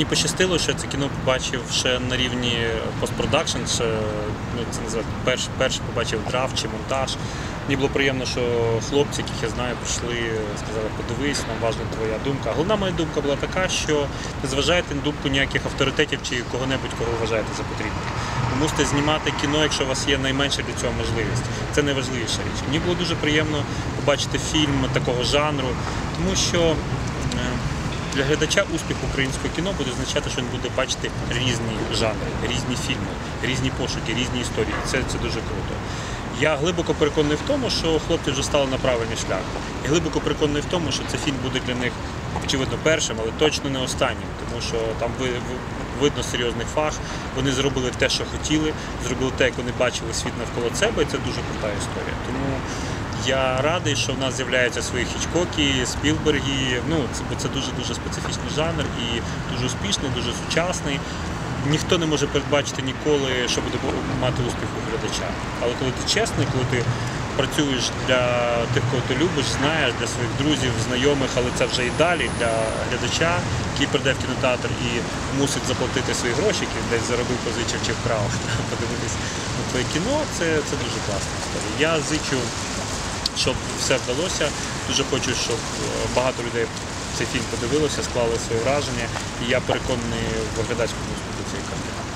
Мені пощастило, що це кіно побачив ще на рівні постпродакшн, ще ну, це називається перш, перший побачив драфт чи монтаж. Мені було приємно, що хлопці, яких я знаю, прийшли, сказали, подивись, нам важна твоя думка. Головна моя думка була така, що не зважайте на думку ніяких авторитетів чи кого-небудь, кого вважаєте за потрібне. Ви мусите знімати кіно, якщо у вас є найменша для цього можливість. Це найважливіша річ. Мені було дуже приємно побачити фільм такого жанру, тому що е, для глядача успіх українського кіно буде означати, що він буде бачити різні жанри, різні фільми, різні пошуки, різні історії. Це, це дуже круто. Я глибоко переконаний в тому, що хлопці вже стали на правильний шлях. І глибоко переконаний в тому, що цей фільм буде для них очевидно першим, але точно не останнім, тому що там ви, ви- видно серйозний фах. Вони зробили те, що хотіли, зробили те, як вони бачили світ навколо себе, і це дуже крута історія. Тому я радий, що в нас з'являються свої хічкоки, спілберги. Ну, це, бо це дуже-дуже специфічний жанр і дуже успішний, дуже сучасний. Ніхто не може передбачити ніколи, що буде мати успіх у глядача. Але коли ти чесний, коли ти працюєш для тих, кого ти любиш, знаєш, для своїх друзів, знайомих, але це вже і далі для глядача, який прийде в кінотеатр і мусить заплатити свої гроші, які десь заробив, позичив чи вкрав, подивитись на твоє кіно, це, це дуже класна історія. Я зичу щоб все вдалося. Дуже хочу, щоб е, багато людей цей фільм подивилося, склали своє враження. І я переконаний в глядацькому успіху цієї картини.